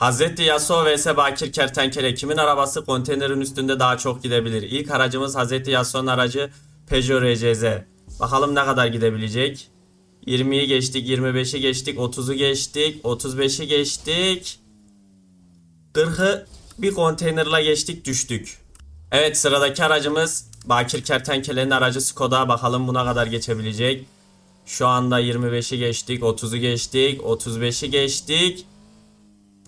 Hazreti Yasuo vs Bakir Kertenkele kimin arabası konteynerin üstünde daha çok gidebilir? İlk aracımız Hazreti Yasuo'nun aracı Peugeot RCZ. Bakalım ne kadar gidebilecek? 20'yi geçtik, 25'i geçtik, 30'u geçtik, 35'i geçtik. 40'ı bir konteynerla geçtik düştük. Evet sıradaki aracımız Bakir Kertenkele'nin aracı Skoda. Bakalım buna kadar geçebilecek. Şu anda 25'i geçtik, 30'u geçtik, 35'i geçtik.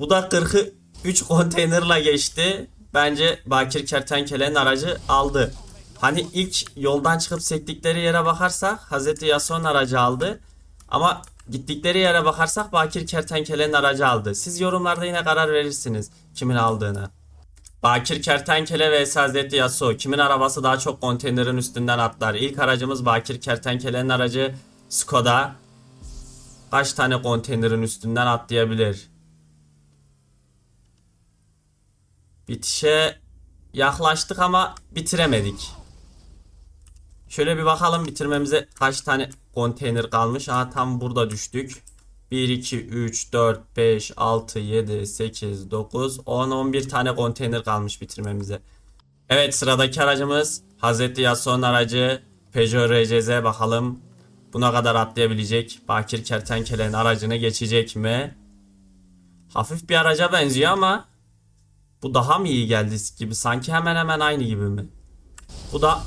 Bu da 40'ı 3 konteynerla geçti. Bence Bakir Kertenkele'nin aracı aldı. Hani ilk yoldan çıkıp sektikleri yere bakarsak Hazreti Yasuo'nun aracı aldı. Ama gittikleri yere bakarsak Bakir Kertenkele'nin aracı aldı. Siz yorumlarda yine karar verirsiniz kimin aldığını. Bakir Kertenkele vs Hazreti Yasuo. Kimin arabası daha çok konteynerin üstünden atlar? İlk aracımız Bakir Kertenkele'nin aracı Skoda. Kaç tane konteynerin üstünden atlayabilir? Bitişe yaklaştık ama bitiremedik. Şöyle bir bakalım bitirmemize kaç tane konteyner kalmış. Aha tam burada düştük. 1, 2, 3, 4, 5, 6, 7, 8, 9, 10, 11 tane konteyner kalmış bitirmemize. Evet sıradaki aracımız Hazreti Yasuo'nun aracı Peugeot RCZ bakalım. Buna kadar atlayabilecek. Bakir Kertenkele'nin aracını geçecek mi? Hafif bir araca benziyor ama bu daha mı iyi geldi gibi? Sanki hemen hemen aynı gibi mi? Bu da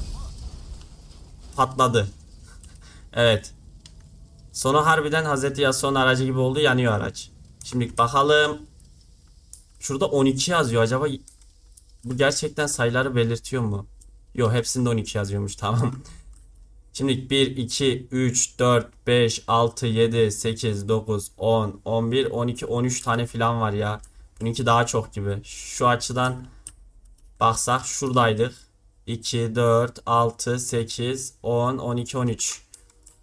patladı. evet. Sonu harbiden Hazreti Yasuo'nun aracı gibi oldu. Yanıyor araç. Şimdi bakalım. Şurada 12 yazıyor. Acaba bu gerçekten sayıları belirtiyor mu? Yok hepsinde 12 yazıyormuş. Tamam. Şimdi 1, 2, 3, 4, 5, 6, 7, 8, 9, 10, 11, 12, 13 tane filan var ya. Bununki daha çok gibi. Şu açıdan baksak şuradaydık. 2, 4, 6, 8, 10, 12, 13.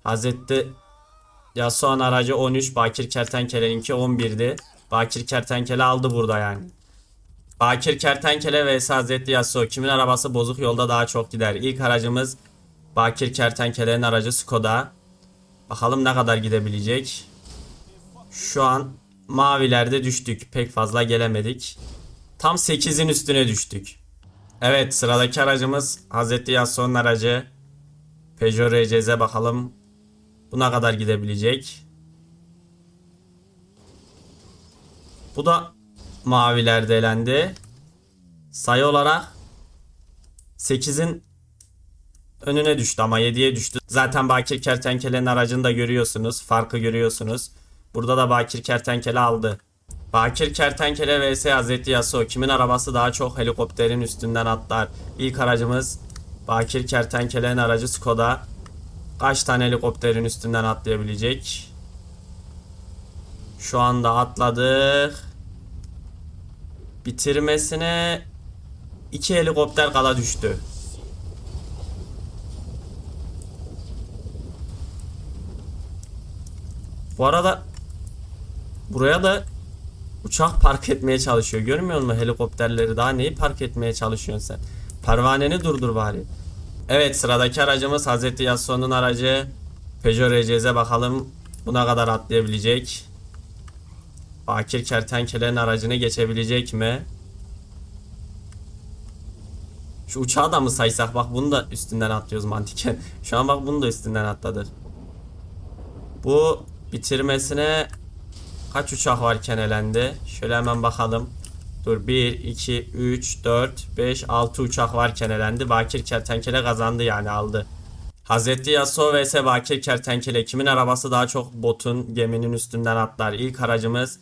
Hazreti Yasuo'nun aracı 13. Bakir Kertenkele'ninki 11'di. Bakir Kertenkele aldı burada yani. Bakir Kertenkele vs Hazreti Yasuo. Kimin arabası bozuk yolda daha çok gider? İlk aracımız Bakir Kertenkele'nin aracı Skoda. Bakalım ne kadar gidebilecek. Şu an mavilerde düştük. Pek fazla gelemedik. Tam 8'in üstüne düştük. Evet sıradaki aracımız Hazreti Yasuo'nun aracı. Peugeot RCZ bakalım. Buna kadar gidebilecek. Bu da mavilerde elendi. Sayı olarak 8'in önüne düştü ama 7'ye düştü. Zaten Bakir Kertenkele'nin aracını da görüyorsunuz. Farkı görüyorsunuz. Burada da Bakir Kertenkele aldı. Bakir Kertenkele vs Hazreti Yasuo. Kimin arabası daha çok helikopterin üstünden atlar? İlk aracımız Bakir Kertenkele'nin aracı Skoda. Kaç tane helikopterin üstünden atlayabilecek? Şu anda atladık. Bitirmesine iki helikopter kala düştü. Bu arada buraya da uçak park etmeye çalışıyor. Görmüyor musun helikopterleri? Daha neyi park etmeye çalışıyorsun sen? Pervaneni durdur bari. Evet sıradaki aracımız Hazreti Yasuo'nun aracı Peugeot RCZ bakalım buna kadar atlayabilecek. Bakir Kertenkele'nin aracını geçebilecek mi? Şu uçağı da mı saysak? Bak bunu da üstünden atlıyoruz mantiken. Şu an bak bunu da üstünden atladık. Bu bitirmesine kaç uçak varken elendi? Şöyle hemen bakalım. Dur 1, 2, 3, 4, 5, 6 uçak varken elendi. Bakir Kertenkele kazandı yani aldı. Hazreti Yasuo vs Bakir Kertenkele kimin arabası daha çok botun geminin üstünden atlar? İlk aracımız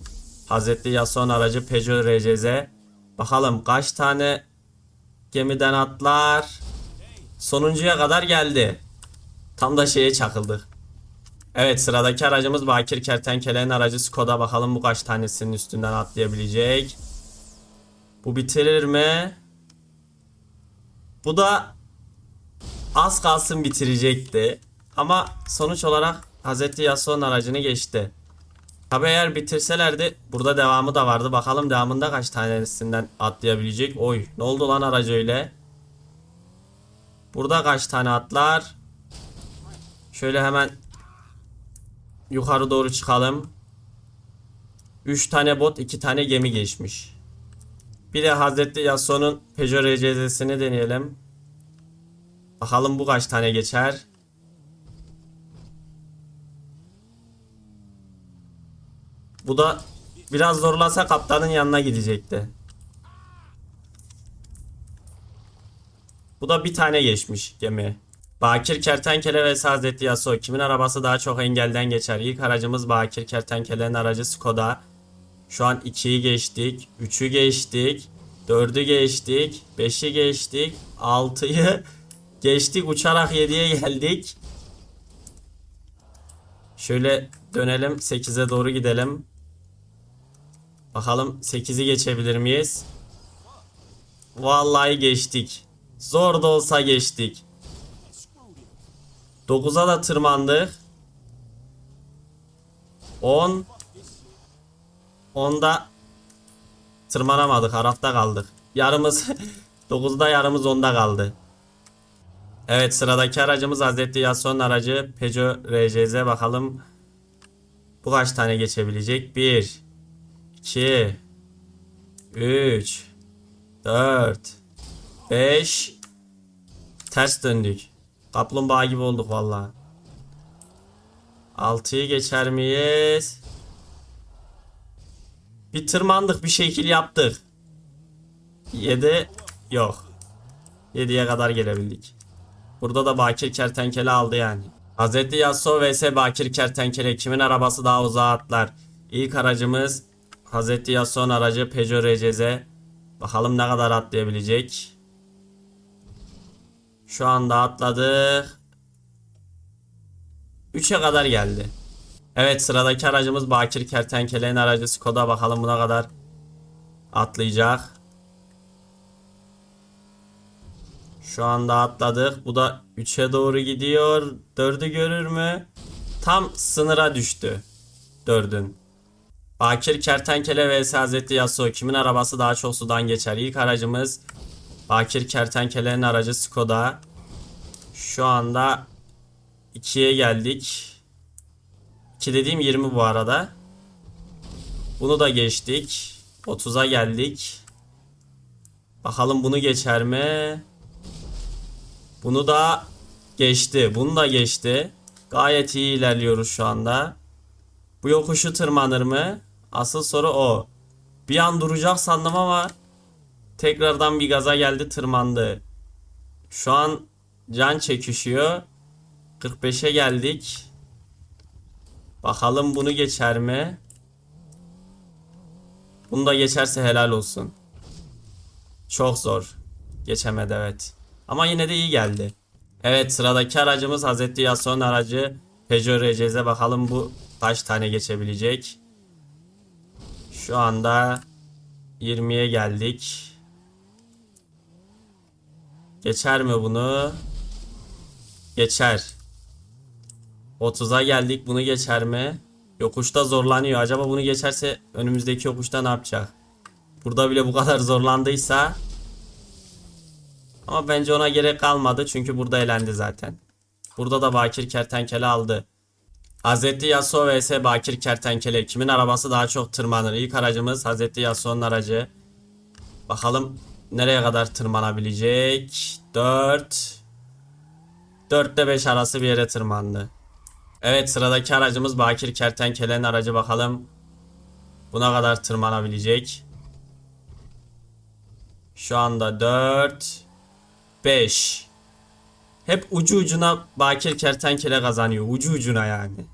Hazreti Yasuo'nun aracı Peugeot RCZ. Bakalım kaç tane gemiden atlar? Sonuncuya kadar geldi. Tam da şeye çakıldık. Evet sıradaki aracımız Bakir Kertenkele'nin aracı Skoda. Bakalım bu kaç tanesinin üstünden atlayabilecek. Bu bitirir mi? Bu da az kalsın bitirecekti. Ama sonuç olarak Hazreti Yasuo'nun aracını geçti. Tabi eğer bitirselerdi burada devamı da vardı. Bakalım devamında kaç tanesinden atlayabilecek. Oy ne oldu lan aracı öyle? Burada kaç tane atlar? Şöyle hemen yukarı doğru çıkalım. 3 tane bot 2 tane gemi geçmiş. Bir de Hazreti Yasuo'nun Peugeot RCZ'sini deneyelim. Bakalım bu kaç tane geçer. Bu da biraz zorlasa kaptanın yanına gidecekti. Bu da bir tane geçmiş gemi. Bakir Kertenkele ve Hazreti Yasuo. Kimin arabası daha çok engelden geçer? İlk aracımız Bakir Kertenkele'nin aracı Skoda. Şu an 2'yi geçtik. 3'ü geçtik. 4'ü geçtik. 5'i geçtik. 6'yı geçtik. Uçarak 7'ye geldik. Şöyle dönelim. 8'e doğru gidelim. Bakalım 8'i geçebilir miyiz? Vallahi geçtik. Zor da olsa geçtik. 9'a da tırmandık. 10 10'da tırmanamadık. Arafta kaldık. Yarımız 9'da yarımız 10'da kaldı. Evet sıradaki aracımız Hazreti Yasuo'nun aracı Peugeot RCZ bakalım bu kaç tane geçebilecek? 1 2 3 4 5 Ters döndük. Kaplumbağa gibi olduk valla. 6'yı geçer miyiz? Bir tırmandık bir şekil yaptık. 7 yok. 7'ye kadar gelebildik. Burada da Bakir Kertenkele aldı yani. Hazreti Yasuo vs Bakir Kertenkele kimin arabası daha uzağa atlar? İlk aracımız Hazreti Yasuo'nun aracı Peugeot RCZ. Bakalım ne kadar atlayabilecek. Şu anda atladık. 3'e kadar geldi. Evet sıradaki aracımız Bakir Kertenkele'nin aracı Skoda. Bakalım buna kadar atlayacak. Şu anda atladık. Bu da 3'e doğru gidiyor. 4'ü görür mü? Tam sınıra düştü. 4'ün. Bakir Kertenkele vs Hazreti Yasuo. Kimin arabası daha çok sudan geçer? İlk aracımız Bakir Kertenkele'nin aracı Skoda. Şu anda 2'ye geldik. 2 dediğim 20 bu arada. Bunu da geçtik. 30'a geldik. Bakalım bunu geçer mi? Bunu da geçti. Bunu da geçti. Gayet iyi ilerliyoruz şu anda. Bu yokuşu tırmanır mı? Asıl soru o. Bir an duracak sandım ama tekrardan bir gaza geldi tırmandı. Şu an can çekişiyor. 45'e geldik. Bakalım bunu geçer mi? Bunu da geçerse helal olsun. Çok zor. Geçemedi evet. Ama yine de iyi geldi. Evet sıradaki aracımız Hazreti Yasuo'nun aracı Peugeot RCZ. Bakalım bu kaç tane geçebilecek. Şu anda 20'ye geldik. Geçer mi bunu? Geçer. 30'a geldik. Bunu geçer mi? Yokuşta zorlanıyor. Acaba bunu geçerse önümüzdeki yokuşta ne yapacak? Burada bile bu kadar zorlandıysa ama bence ona gerek kalmadı çünkü burada elendi zaten. Burada da Bakir Kertenkele aldı. Hazreti Yasuo vs Bakir Kertenkele. Kimin arabası daha çok tırmanır? İlk aracımız Hazreti Yasuo'nun aracı. Bakalım nereye kadar tırmanabilecek? 4 4 ile 5 arası bir yere tırmandı. Evet sıradaki aracımız Bakir Kertenkele'nin aracı bakalım. Buna kadar tırmanabilecek. Şu anda 4 5 Hep ucu ucuna Bakir Kertenkele kazanıyor. Ucu ucuna yani.